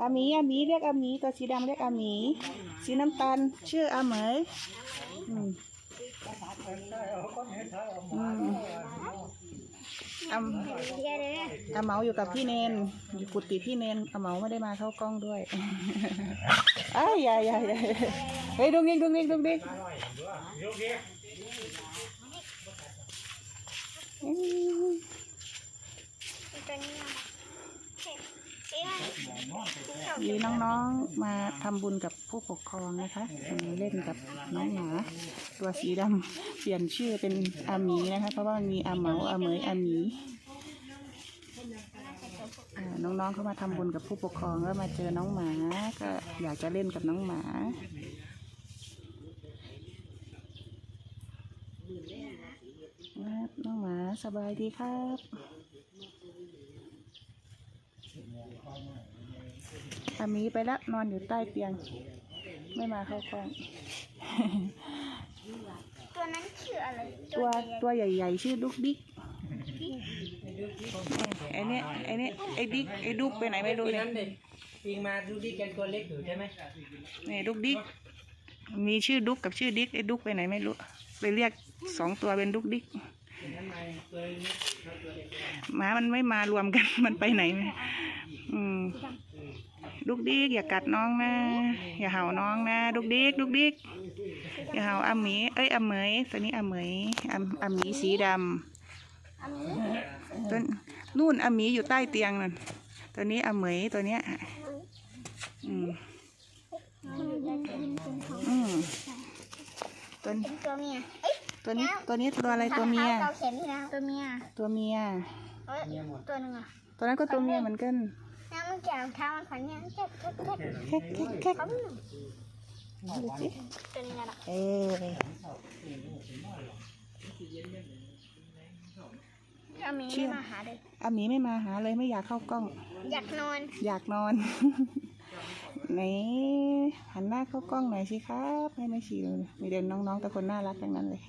อามีอามีเรียกอามีตัวสีดำเรียกอามีสีน้ำตาลชื่ออาเหมยอืมอืมอาเดี๋อาเหมาอยู่กับพี่เนนอยู่กุฏิพี่เนนอาเหมาไม่ได้มาเข้ากล้องด้วยอ้ายอย่าอย่าอย่าเฮ้ยดุกดิกดุกดิกดุกดิกอืม ตัวนี้อะเอ๊ะเอ๊ะ มีน้องๆมาทำบุญกับผู้ปกครองนะคะมาเล่นกับน้องหมาตัวสีดำเปลี่ยนชื่อเป็นอาหมีนะคะ เพราะว่ามันมีอาเหมาอาเหมยอาหมีอ่าน้องๆเขามาทำบุญกับผู้ปกครองแล้วมาเจอน้องหมาก็อยากจะเล่นกับน้องหมา ครับน้องหมาสบายดีครับ อาหมีไปแล้วนอนอยู่ใต้เตียง ไม่มาเข้ากล้อง ตัวนั้นชื่ออะไรตัวตัวใหญ่ ๆ ชื่อดุกดิกไอ้เนี่ยไอ้เนี่ยไอ้ดิกไอ้ดุกไปไหนไม่รู้ปีเนี่ยนั้นเด็กปิงมาดูดิแกตัวเล็กอยู่ใช่ไหมนี่ดุกดิกมีชื่อดุกกับชื่อดิกไอ้ดุกไปไหนไม่รู้เลยเรียกสองตัวเป็นดุกดิกปีนั้นมาตัวเล็กตัวเล็กหมามันไม่มารวมกันมันไปไหนไม่อืม ดุกดิกอย่ากัดน้องนะ อย่าเห่าน้องนะดุกดิกดุกดิกอย่าเห่าอาหมีเอ้ยอาเหมยตัวนี้อาเหมยอาอาหมีสีดำอันนี้ต้นนู่นอาหมีอยู่ใต้เตียงนั่นตัวนี้อาเหมยตัวเนี้ยอืมอืมตัวนี้ตัวเมียเอ้ยตัวนี้ตัวนี้ตัวอะไรตัวเมียเราเข็มที่นะตัวเมียตัวเมียเอ้ยตัวหนึงอะตัวนั้นก็ตัวเมียเหมือนกัน น้ำมันแก่เท้ามันขันเนี่ยแค่แค่แค่แค่แค่แค่เขาไม่หนุ่มดูสิตัวนี้นะเอออามีไม่มาหาเลยอาหมีไม่มาหาเลยไม่อยากเข้ากล้อง อยากนอน อยากนอนไหนหันหน้าเข้ากล้องหน่อยสิครับให้ไม่ชีดูมีเด่นน้องๆแต่คนน่ารักทั้งนั้นเลย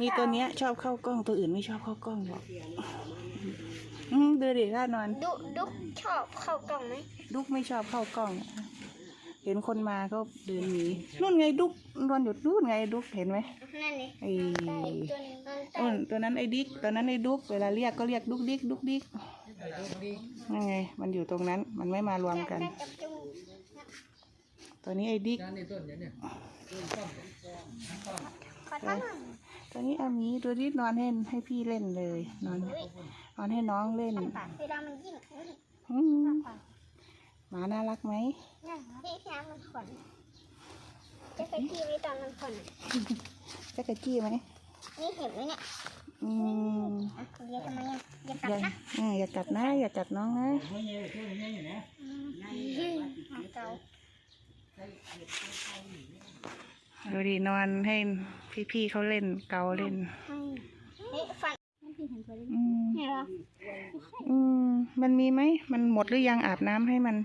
มีตัวเนี้ยชอบเข้ากล้องตัวอื่นไม่ชอบเข้ากล้องหรอก อืมดูดิท่านอน ดุดุชอบเข้ากล่องไหมดุกไม่ชอบเข้ากล้อง เห็นคนมาก็เดินหนีนู่นไงดุกนอนอยู่นู่นไงดุกเห็นไหม นั่นเลยไอ้ตัวนึงมันใต้นู่นตัวนั้นไอ้ดิกตัวนั้นไอ้ดุกเวลาเรียกก็เรียกดุกดิกดุกดิกนั่นไง มันอยู่ตรงนั้น มันไม่มารวมกันใต้จับจมูกตัวนี้ไอ้ดิกด้านในต้นเนี่ยขอตั้งหน่อยตัวนี้อามีตัวนี้นอนให้ให้พี่เล่นเลย นอน นอนให้น้องเล่นปากเวลามันยิ่งนี่อืมหมาน่ารักไหมนั่นที่น้ำมันขนจะไปที่ไว้ตอนมันขนจะกระจี้ไหมนี่เห็นไหมเนี่ยอืมอะเรียกทำไมอะอย่ากัอดย่านะเอออย่ากัดนะอย่ากัดน้องนะไม่เงี้ยตัวเงี้ยอยู่นะอะเกาดูดินอนให้พี่ๆเขาเล่นเกาเล่น เฮ้ยฟันอืมเนี่ยเหรออืมมันมีไหม มันหมดหรือยังอาบน้ำให้มัน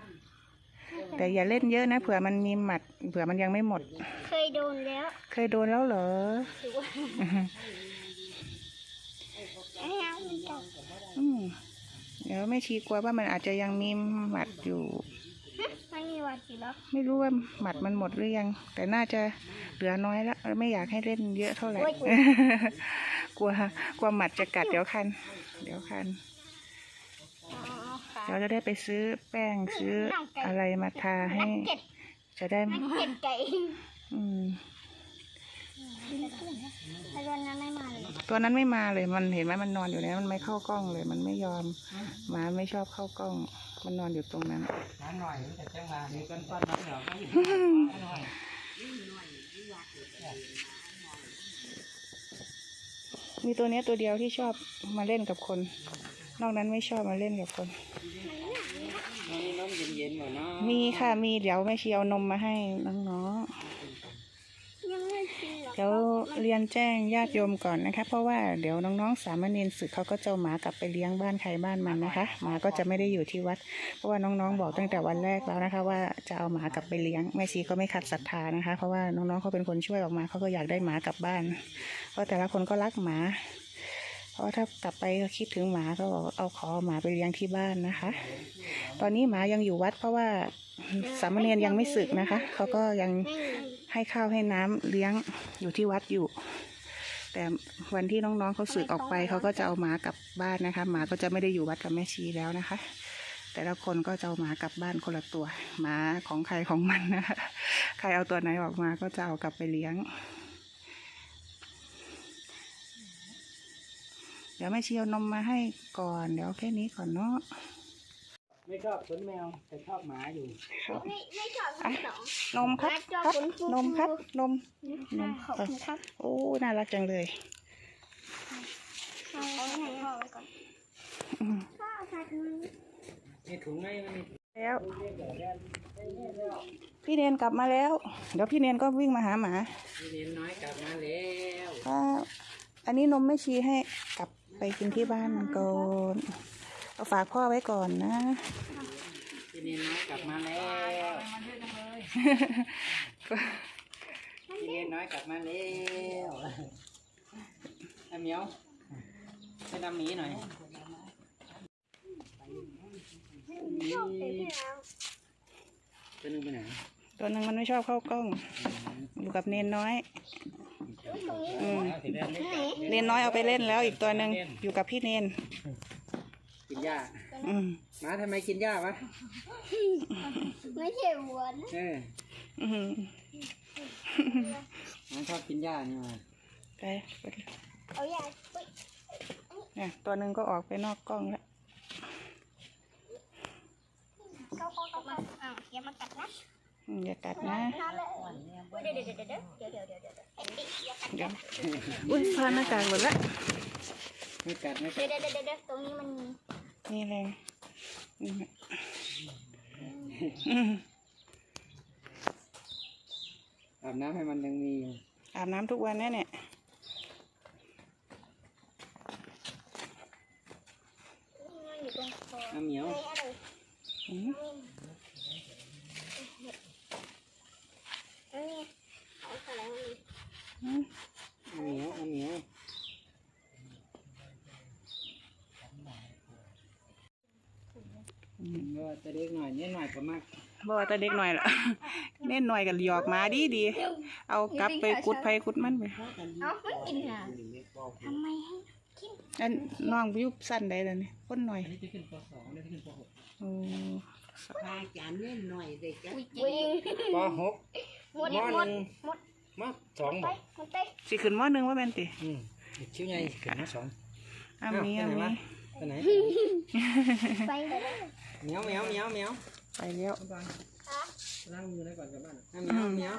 แต่อย่าเล่นเยอะนะเผื่อมันมีหมัด เผื่อมันยังไม่หมด เคยโดนแล้วเคยโดนแล้วเหรอ ถือว่าไอ้น้ำมันกัดอืมเดี๋ยวแม่ชีกลัวว่ามันอาจจะยังมีหมัดอยู่ไม่มีหวัดอยู่แล้วไม่รู้ว่าหมัดมันหมดหรือยัง แต่น่าจะเหลือน้อยแล้วไม่อยากให้เล่นเยอะเท่าไหร่ กลัวกลัวหมัดจะกัดเดี๋ยวคัน เดี๋ยวคันอ๋อค่ะเราจะได้ไปซื้อแป้งซื้ออะไรมาทาให้นักเก็ตจะได้นักเก็ตไก่อืมไอ้วันนั้นไม่มาเลยตัวนั้นไม่มาเลยมันเห็นไหมมันนอนอยู่เนี่ยมันไม่เข้ากล้องเลย มันไม่ยอมหมาไม่ชอบเข้ากล้อง มันนอนอยู่ตรงนั้นน้ำหน่อยแต่จังหวะนี้กันฟันน้ำเหนียวหน่อย มีตัวเนี้ยตัวเดียวที่ชอบมาเล่นกับคน นอกนั้นไม่ชอบมาเล่นกับคนนี่น้ำเย็นๆหน่อยเนาะมีค่ะมีเดี๋ยวแม่ชีเอานมมาให้น้องยังไม่กินหรอก ๆ เดี๋ยวเรียนแจ้งญาติโยมก่อนนะคะ เพราะว่าเดี๋ยวน้องๆ สามเณรศึกเขาก็จะเอาหมากลับไปเลี้ยงบ้านใครบ้านมันนะคะ หมาก็จะไม่ได้อยู่ที่วัด เพราะว่าน้องๆบอกตั้งแต่วันแรกแล้วนะคะ ว่าจะเอาหมากลับไปเลี้ยงแม่ชีก็ไม่ขัดศรัทธานะคะ เพราะว่าน้องๆเขาเป็นคนช่วยออกมาเขาก็อยากได้หมากลับบ้าน เพราะแต่ละคนก็รักหมาพเพราะถ้ากลับไปคิดถึงหมาก็เอาขอหมาไปเลี้ยงที่บ้านนะคะ ตอนนี้หมายังอยู่วัดเพราะว่าสามเณรยังไม่สึกนะคะ เขาก็ยัง ให้ข้าวให้น้ำเลี้ยงอยู่ที่วัดอยู่ แต่วันที่น้องๆเขาสึกออกไปเขาก็จะเอาหมากลับบ้านนะคะ หมาก็จะไม่ได้อยู่วัดกับแม่ชีแล้วนะคะ แต่ละคนก็จะเอาหมากลับบ้านคนละตัว หมาของใครของมันนะคะ ใครเอาตัวไหนออกมาก็จะเอากลับไปเลี้ยง เดี๋ยวแม่ชีเอานมมาให้ก่อน เดี๋ยวแค่นี้ก่อนเนาะ ไม่ชอบขนแมวแต่ชอบหมาอยู่ ไม่ไม่ชอบทั้งสอง นมครับชอบครับคุณครูนมครับนมขอบคุณครับโอ้ น่ารักจังเลยเอาไว้ให้พ่อไว้ก่อนอืมพ่อค่ะคุณมีถุงไหมมันมีแล้วพี่เนนกลับมาแล้ว เดี๋ยวพี่เนนก็วิ่งมาหาหมามีเนนน้อยกลับมาแล้วครับอันนี้นมไม่ชี้ให้กลับไปกินที่บ้านก่อน เอาฝากพ่อไว้ก่อนนะมีเนนน้อยกลับมาแล้วมีเนนน้อยกลับมาแล้วไอ้เหมียวไปนำหมีหน่อยชอบเป็นที่แล้วตัวหนึงไปไหนตัวหนึ่งมันไม่ชอบเข้ากล้อง อยู่กับเนนน้อยอืมสีแดงไม่กัดเนนน้อยเอาไปเล่นแล้วอีกตัวหนึ่งอยู่กับพี่เนนกิ นหญ้าอืมหมาทำไมกินหญ้าวะไม่ใช่วัวนะเอออืมหมาชอบกินหญ้านี่มาไปไปเอาอย่าเฮ้ยเนี่ยตัวหนึ่งก็ออกไปนอกกล้องแล้วเข้าเข้าเข้ามาอ้าวอย่ามากัดนะอืมอย่ากัดนะนอนเลยเดี๋ยวเดี๋ยวเดี๋ยวเดี๋ยวเดี๋ยวเดี๋ยวเดี๋ยวเดี๋ยวเห็นดิอย่ากัดเดี๋ยวอุ้ยพาหน้ากากหมดละไม่กัดไม่กัเดี๋ยดวเดี๋ยวเดี๋ยวเดี๋ยวตรงนี้มันมี นี่แรงอืมอืมอาบน้ำให้มันยังมีอยู่อาบน้ำทุกวันแน่เนี่ยมันอยู่ตรงคอน้ำเหมียวไม่อะไรอืม อันนี้เอาอะไรมันมี อืม น้ำเหมียวน้ำเหมียวก็ จะเล็กหน่อยนิดหน่อยก็มากบอกว่าแต่เด็กหน่อยละเน่นหน่อยกับหยอกหมาดีดีๆเอากลับไปกุดไผกุดมันไปเอ้ามันกินอะทำไมให้อันน้องวิวสั้นได้แล้วนี่คนหน่อยอันนี้จะขึ้นปสองอันนี้จะขึ้นปหกโอ้พาจานเล่นหน่อยเด็กจ้ะวิ่งปหกหมดมหมหดนึ่งหมดมสองไปบ่หมดไปสิขึ้นมอหนึ่งว่าแม่นติอืมชิ้วใหญ่ขึ้นมาสองอ้ามีอ้าอ้าวไปไหนมีวะ ไปไหนไปเลยเหมียวเหมียวเหมียวเหมียวไปแล้วล้างมือได้ก่อนกลับบ้านเหมียวเหมียว